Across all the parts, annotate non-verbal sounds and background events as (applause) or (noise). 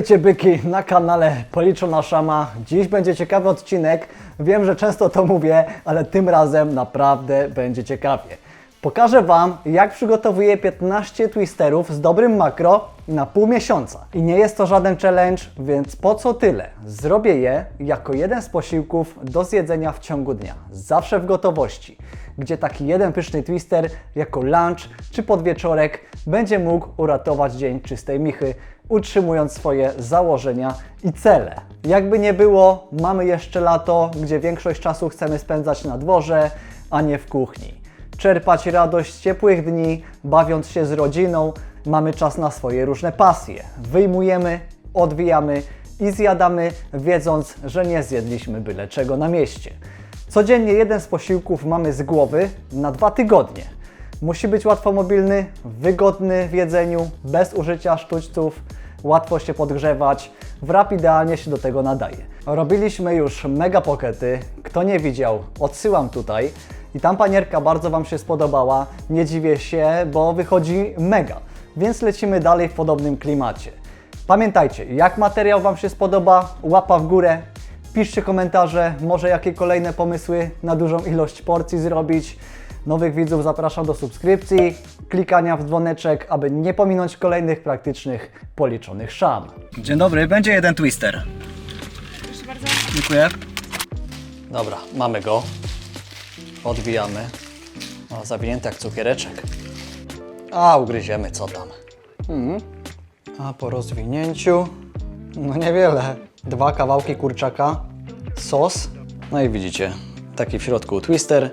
Witajcie byki na kanale Policzona Szama. Dziś będzie ciekawy odcinek. Wiem, że często to mówię, ale tym razem naprawdę będzie ciekawie. Pokażę Wam, jak przygotowuję 15 twisterów z dobrym makro na pół miesiąca. I nie jest to żaden challenge, więc po co tyle? Zrobię je jako jeden z posiłków do zjedzenia w ciągu dnia. Zawsze w gotowości gdzie taki jeden pyszny twister jako lunch czy podwieczorek będzie mógł uratować dzień czystej michy, utrzymując swoje założenia i cele. Jakby nie było, mamy jeszcze lato, gdzie większość czasu chcemy spędzać na dworze, a nie w kuchni. Czerpać radość z ciepłych dni, bawiąc się z rodziną, mamy czas na swoje różne pasje. Wyjmujemy, odwijamy i zjadamy, wiedząc, że nie zjedliśmy byle czego na mieście. Codziennie jeden z posiłków mamy z głowy na dwa tygodnie. Musi być łatwomobilny, wygodny w jedzeniu, bez użycia sztućców, łatwo się podgrzewać. Wrap idealnie się do tego nadaje. Robiliśmy już mega pokety. Kto nie widział, odsyłam tutaj. I tam panierka bardzo Wam się spodobała. Nie dziwię się, bo wychodzi mega. Więc lecimy dalej w podobnym klimacie. Pamiętajcie, jak materiał Wam się spodoba, łapa w górę, Piszcie komentarze, może jakie kolejne pomysły na dużą ilość porcji zrobić. Nowych widzów zapraszam do subskrypcji, klikania w dzwoneczek, aby nie pominąć kolejnych praktycznych, policzonych szam. Dzień dobry, będzie jeden twister. Proszę bardzo. Dziękuję. Dobra, mamy go. Odwijamy. O, zawinięty jak cukiereczek. A, ugryziemy, co tam. Mhm. A po rozwinięciu, no niewiele. Dwa kawałki kurczaka, sos. No i widzicie, taki w środku twister.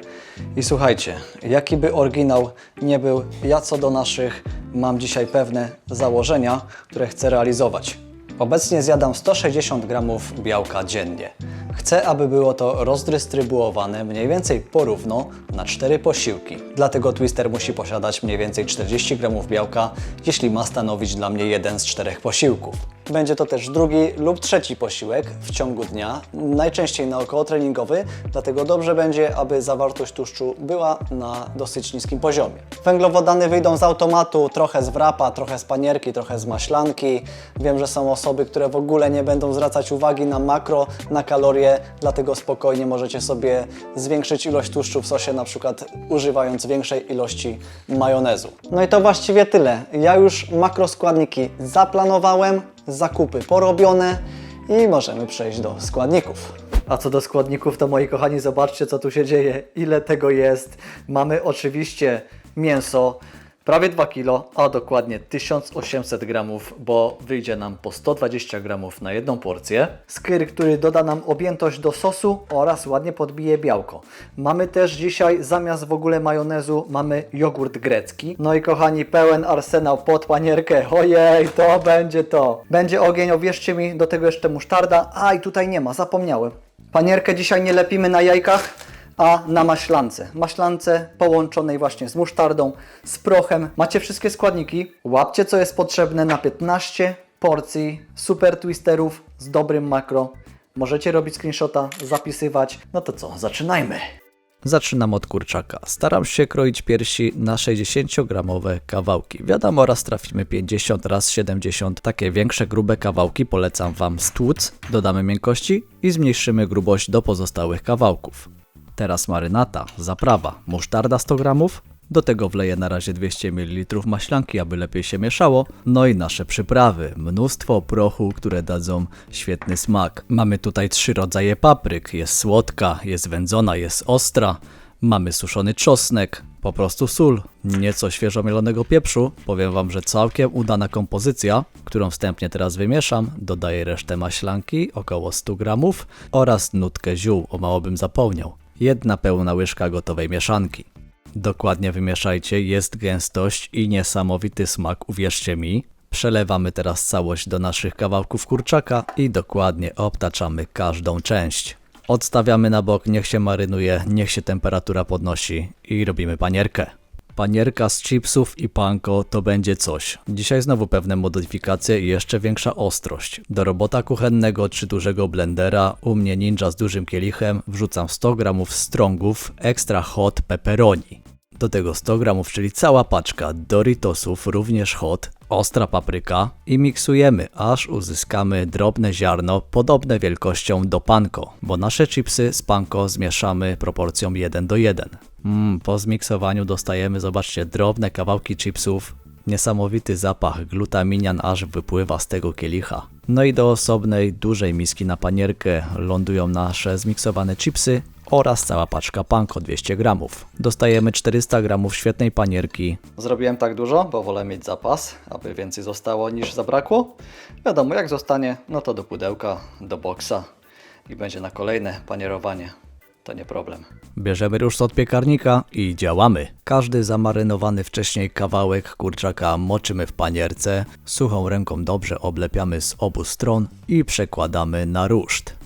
I słuchajcie, jaki by oryginał nie był, ja co do naszych mam dzisiaj pewne założenia, które chcę realizować. Obecnie zjadam 160 gramów białka dziennie. Chcę, aby było to rozdystrybuowane mniej więcej porówno na 4 posiłki. Dlatego twister musi posiadać mniej więcej 40 gramów białka, jeśli ma stanowić dla mnie jeden z czterech posiłków. Będzie to też drugi lub trzeci posiłek w ciągu dnia, najczęściej na około treningowy, dlatego dobrze będzie, aby zawartość tłuszczu była na dosyć niskim poziomie. Węglowodany wyjdą z automatu, trochę z wrapa, trochę z panierki, trochę z maślanki. Wiem, że są osoby, które w ogóle nie będą zwracać uwagi na makro, na kalorie, dlatego spokojnie możecie sobie zwiększyć ilość tłuszczu w sosie, na przykład używając większej ilości majonezu. No i to właściwie tyle. Ja już makroskładniki zaplanowałem, zakupy porobione i możemy przejść do składników. A co do składników, to moi kochani, zobaczcie co tu się dzieje, ile tego jest. Mamy oczywiście mięso, prawie 2 kg, a dokładnie 1800 gramów, bo wyjdzie nam po 120 gramów na jedną porcję. Skyr, który doda nam objętość do sosu oraz ładnie podbije białko. Mamy też dzisiaj zamiast w ogóle majonezu mamy jogurt grecki. No i kochani, pełen arsenał pod panierkę. Ojej, to będzie to. Będzie ogień, uwierzcie mi, do tego jeszcze musztarda. A i tutaj nie ma, zapomniałem. Panierkę dzisiaj nie lepimy na jajkach, a na maślance. Maślance połączonej właśnie z musztardą, z prochem. Macie wszystkie składniki. Łapcie co jest potrzebne na 15 porcji super twisterów z dobrym makro. Możecie robić screenshota, zapisywać. No to co, zaczynajmy. Zaczynam od kurczaka. Staram się kroić piersi na 60-gramowe kawałki. Wiadomo, raz trafimy 50, raz 70. Takie większe, grube kawałki polecam Wam stłuc, dodamy miękkości i zmniejszymy grubość do pozostałych kawałków. Teraz marynata, zaprawa, musztarda 100 gramów, do tego wleję na razie 200 ml maślanki, aby lepiej się mieszało. No i nasze przyprawy. Mnóstwo prochu, które dadzą świetny smak. Mamy tutaj trzy rodzaje papryk. Jest słodka, jest wędzona, jest ostra. Mamy suszony czosnek, po prostu sól, nieco świeżo mielonego pieprzu. Powiem Wam, że całkiem udana kompozycja, którą wstępnie teraz wymieszam. Dodaję resztę maślanki, około 100 gramów oraz nutkę ziół, o mało bym zapomniał. Jedna pełna łyżka gotowej mieszanki. Dokładnie wymieszajcie, jest gęstość i niesamowity smak, uwierzcie mi. Przelewamy teraz całość do naszych kawałków kurczaka i dokładnie obtaczamy każdą część. Odstawiamy na bok, niech się marynuje, niech się temperatura podnosi i robimy panierkę. Panierka z chipsów i panko to będzie coś. Dzisiaj znowu pewne modyfikacje i jeszcze większa ostrość. Do robota kuchennego czy dużego blendera, u mnie ninja z dużym kielichem, wrzucam 100 g strongów extra hot pepperoni. Do tego 100 gramów, czyli cała paczka Doritosów, również hot, ostra papryka i miksujemy, aż uzyskamy drobne ziarno podobne wielkością do panko, bo nasze chipsy z panko zmieszamy proporcją 1 do 1. Mm, po zmiksowaniu dostajemy, zobaczcie, drobne kawałki chipsów, Niesamowity zapach glutaminian aż wypływa z tego kielicha. No i do osobnej, dużej miski na panierkę lądują nasze zmiksowane chipsy oraz cała paczka panko 200 gramów. Dostajemy 400 gramów świetnej panierki, Zrobiłem tak dużo, bo wolę mieć zapas, aby więcej zostało niż zabrakło. Wiadomo, jak zostanie, no to do pudełka, do boksa i będzie na kolejne panierowanie. To nie problem. Bierzemy już od piekarnika i działamy. Każdy zamarynowany wcześniej kawałek kurczaka moczymy w panierce, suchą ręką dobrze oblepiamy z obu stron i przekładamy na ruszt.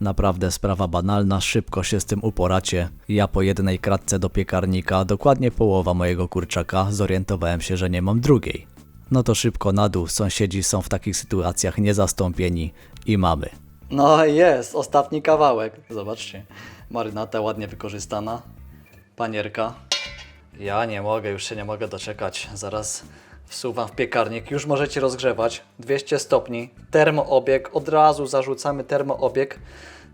Naprawdę sprawa banalna, szybko się z tym uporacie. Ja po jednej kratce do piekarnika, dokładnie połowa mojego kurczaka, zorientowałem się, że nie mam drugiej. No to szybko na dół, sąsiedzi są w takich sytuacjach niezastąpieni i mamy. No jest, ostatni kawałek. Zobaczcie, marynata ładnie wykorzystana, panierka. Ja nie mogę, już się nie mogę doczekać. Zaraz wsuwam w piekarnik. Już możecie rozgrzewać. 200 stopni, termoobieg. Od razu zarzucamy termoobieg.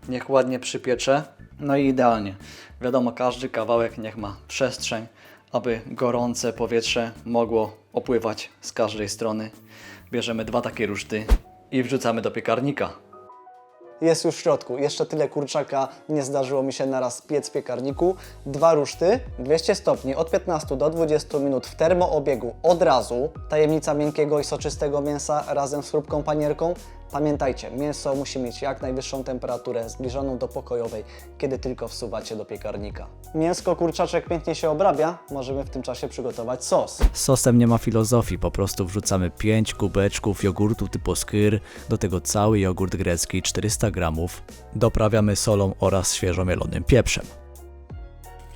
Niech ładnie przypiecze. No i idealnie. Wiadomo, każdy kawałek niech ma przestrzeń, aby gorące powietrze mogło opływać z każdej strony. Bierzemy dwa takie ruszty i wrzucamy do piekarnika. Jest już w środku. Jeszcze tyle kurczaka nie zdarzyło mi się naraz piec w piekarniku. Dwa ruszty, 200 stopni, od 15 do 20 minut w termoobiegu od razu. Tajemnica miękkiego i soczystego mięsa razem z chrupką panierką. Pamiętajcie, mięso musi mieć jak najwyższą temperaturę, zbliżoną do pokojowej, kiedy tylko wsuwacie do piekarnika. Mięsko kurczaczek pięknie się obrabia, możemy w tym czasie przygotować sos. Sosem nie ma filozofii, po prostu wrzucamy 5 kubeczków jogurtu typu skyr, do tego cały jogurt grecki 400 gramów, doprawiamy solą oraz świeżo mielonym pieprzem.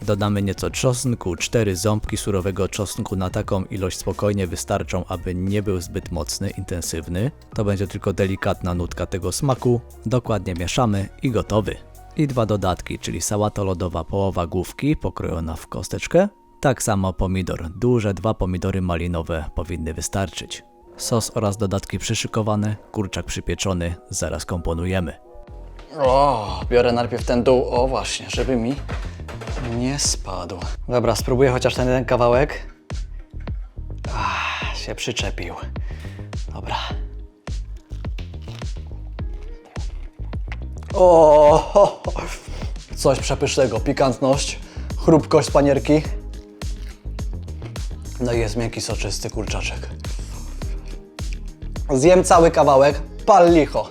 Dodamy nieco czosnku, 4 ząbki surowego czosnku na taką ilość spokojnie wystarczą, aby nie był zbyt mocny, intensywny. To będzie tylko delikatna nutka tego smaku. Dokładnie mieszamy i gotowy. I dwa dodatki, czyli sałata lodowa połowa główki pokrojona w kosteczkę. Tak samo pomidor, duże dwa pomidory malinowe powinny wystarczyć. Sos oraz dodatki przyszykowane, kurczak przypieczony, zaraz komponujemy. O, biorę najpierw ten dół, o właśnie, żeby mi nie spadł. Dobra, spróbuję chociaż ten jeden kawałek. Ach, się przyczepił. Dobra. O, coś przepysznego, pikantność, chrupkość z panierki. No i jest miękki, soczysty kurczaczek. Zjem cały kawałek, pal licho.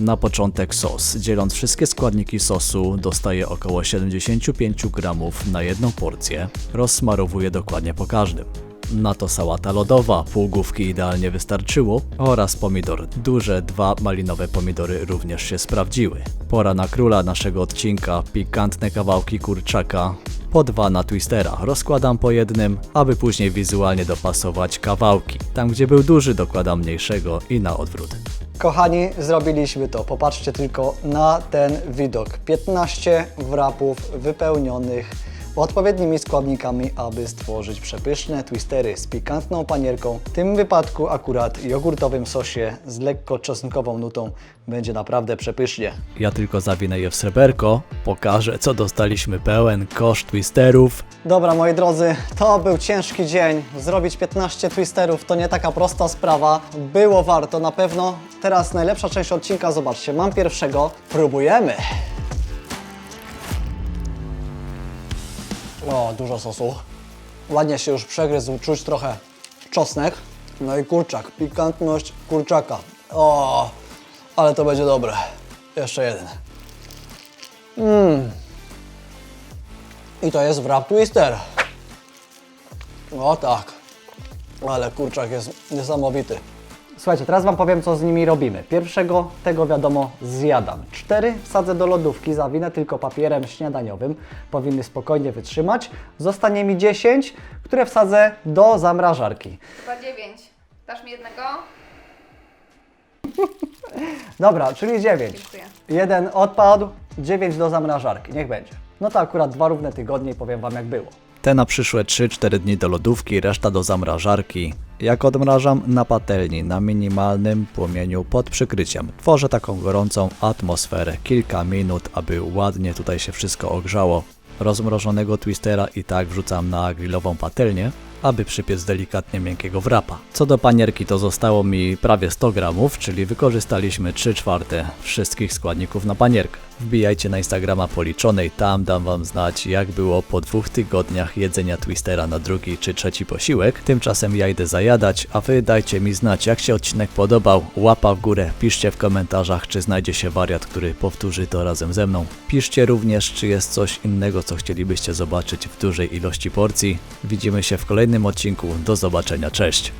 Na początek sos. Dzieląc wszystkie składniki sosu, dostaję około 75 gramów na jedną porcję. Rozsmarowuję dokładnie po każdym. Na to sałata lodowa, pół główki idealnie wystarczyło oraz pomidor. Duże dwa malinowe pomidory również się sprawdziły. Pora na króla naszego odcinka, pikantne kawałki kurczaka. Po dwa na twistera. Rozkładam po jednym, aby później wizualnie dopasować kawałki. Tam gdzie był duży dokładam mniejszego i na odwrót. Kochani, zrobiliśmy to. Popatrzcie tylko na ten widok. 15 wrapów wypełnionych odpowiednimi składnikami, aby stworzyć przepyszne twistery z pikantną panierką. W tym wypadku akurat jogurtowym sosie z lekko czosnkową nutą będzie naprawdę przepysznie. Ja tylko zawinę je w sreberko, pokażę co dostaliśmy pełen koszt twisterów. Dobra, moi drodzy, to był ciężki dzień. Zrobić 15 twisterów to nie taka prosta sprawa. Było warto na pewno. Teraz najlepsza część odcinka, zobaczcie, mam pierwszego. Próbujemy. O, dużo sosu. Ładnie się już przegryzł, czuć trochę czosnek. No i kurczak, pikantność kurczaka. O, ale to będzie dobre. Jeszcze jeden. I to jest wrap twister. O tak. Ale kurczak jest niesamowity. Słuchajcie, teraz Wam powiem, co z nimi robimy. Pierwszego tego wiadomo zjadam. Cztery wsadzę do lodówki, zawinę tylko papierem śniadaniowym. Powinny spokojnie wytrzymać. Zostanie mi 10, które wsadzę do zamrażarki. Chyba dziewięć. Dasz mi jednego? (laughs) Dobra, czyli 9. Dziękuję. Jeden odpadł, 9 do zamrażarki. Niech będzie. no to akurat dwa równe tygodnie i powiem Wam jak było. Te na przyszłe 3-4 dni do lodówki, reszta do zamrażarki. Jak odmrażam? Na patelni, na minimalnym płomieniu pod przykryciem. Tworzę taką gorącą atmosferę, kilka minut, aby ładnie tutaj się wszystko ogrzało. Rozmrożonego twistera i tak wrzucam na grillową patelnię, aby przypiec delikatnie miękkiego wrapa. Co do panierki to zostało mi prawie 100 gramów, czyli wykorzystaliśmy 3 czwarte wszystkich składników na panierkę. Wbijajcie na Instagrama policzonej, tam dam wam znać jak było po dwóch tygodniach jedzenia twistera na drugi czy trzeci posiłek. Tymczasem ja idę zajadać, a wy dajcie mi znać jak się odcinek podobał, łapa w górę, piszcie w komentarzach czy znajdzie się wariat, który powtórzy to razem ze mną. Piszcie również czy jest coś innego co chcielibyście zobaczyć w dużej ilości porcji. Widzimy się w kolejnym odcinku, do zobaczenia, cześć!